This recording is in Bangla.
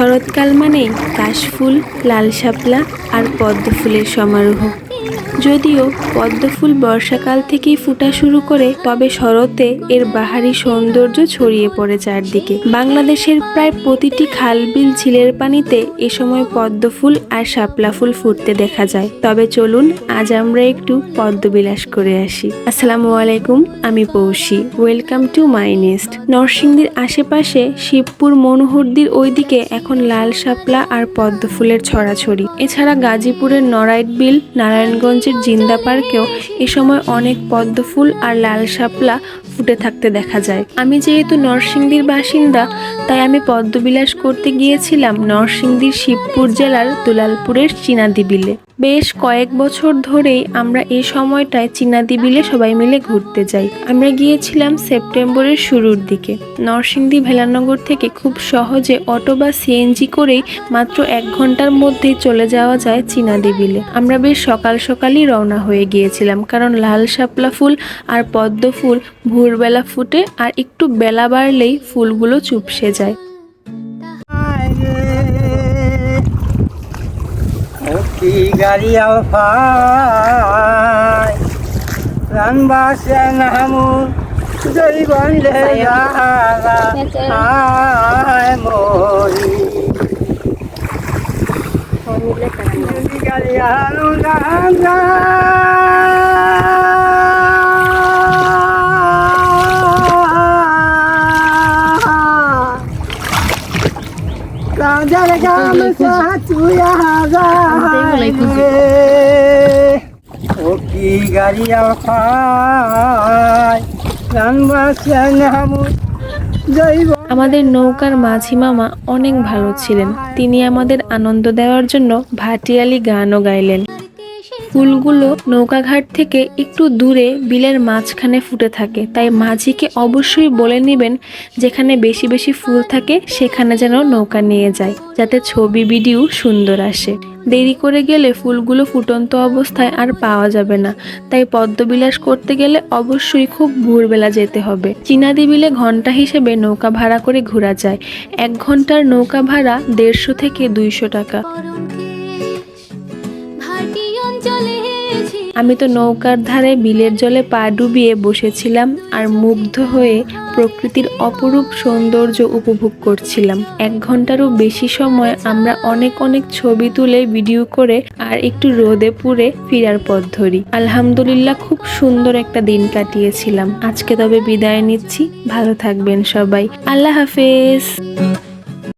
শরৎকাল মানেই কাশফুল লাল শাপলা আর পদ্ম ফুলের সমারোহ। যদিও পদ্মফুল বর্ষাকাল থেকেই ফুটা শুরু করে, তবে শরতে এর বাহারি সৌন্দর্য ছড়িয়ে পড়ে চারদিকে। বাংলাদেশের প্রায় প্রতিটি খাল বিল ঝিলের পানিতে এ সময় পদ্ম ফুল আর শাপলা ফুল ফুটতে দেখা যায়। তবে চলুন, আজ আমরা একটু পদ্মবিলাস করে আসি। আসসালামু আলাইকুম, আমি Poushi. Welcome to my nest. নরসিংদীর আশেপাশে শিবপুর মনোহরদির ওইদিকে এখন লাল শাপলা আর পদ্মফুলের ছড়াছড়ি। এছাড়া গাজীপুরের নড়াইট বিল নারায়ণগঞ্জের জিন্দা পার্কেও এ সময় অনেক পদ্ম ফুল আর লাল শাপলা ফুটে থাকতে দেখা যায়। আমি যেহেতু নরসিংদীর বাসিন্দা, তাই আমি পদ্মবিলাস করতে গিয়েছিলাম নরসিংদীর শিবপুর জেলার দুলালপুরের চীনাদি বিলে বেশ কয়েক বছর ধরেই আমরা এই সময়টায় চীনাদি বিলে সবাই মিলে ঘুরতে যাই। আমরা গিয়েছিলাম সেপ্টেম্বরের শুরুর দিকে। নরসিংদী ভেলানগর থেকে খুব সহজে অটো বা সিএনজি করেই মাত্র এক ঘণ্টার মধ্যেই চলে যাওয়া যায় চীনাদি বিলে। আমরা বেশ সকাল সকালই রওনা হয়ে গিয়েছিলাম, কারণ লাল শাপলা ফুল আর পদ্ম ফুল ভোরবেলা ফুটে আর একটু বেলা বাড়লেই ফুলগুলো চুপসে যায়। কি গাড়ি আলফাই রান বাসে নামু জয় বন্ধে আয় মরি গাড়ি আলু যায় ও কি গাড়ি আমাদের নৌকার মাঝি মামা অনেক ভালো ছিলেন। তিনি আমাদের আনন্দ দেওয়ার জন্য ভাটিয়ালি গানও গাইলেন। ফুলগুলো নৌকাঘাট থেকে একটু দূরে বিলের মাঝখানে ফুটে থাকে। তাই মাঝিকে অবশ্যই বলে নেবেন, যেখানে বেশি বেশি ফুল থাকে, সেখানে যেন নৌকা নিয়ে যায়, যাতে ছবি, ভিডিও সুন্দর আসে। দেরি করে গেলে ফুলগুলো ফুটন্ত অবস্থায় আর পাওয়া যাবে না। তাই পদ্মবিলাস করতে গেলে অবশ্যই খুব ভোরবেলা যেতে হবে। চীনাদি বিলে ঘণ্টা হিসেবে নৌকা ভাড়া করে ঘোরা যায়। এক ঘণ্টার নৌকা ভাড়া দেড়শো থেকে দুইশো টাকা। আমি তো নৌকার ধারে বিলের জলে পা ডুবিয়ে বসেছিলাম আর মুগ্ধ হয়ে প্রকৃতির অপরূপ সৌন্দর্য উপভোগ করছিলাম। এক ঘন্টারও বেশি সময় আমরা অনেক অনেক ছবি তুলে, ভিডিও করে আর একটু রোদে পুড়ে ফিরার পথ ধরি। আলহামদুলিল্লাহ খুব সুন্দর একটা দিন কাটিয়েছিলাম। আজকে তবে বিদায় নিচ্ছি। ভালো থাকবেন সবাই। আল্লাহ হাফেজ।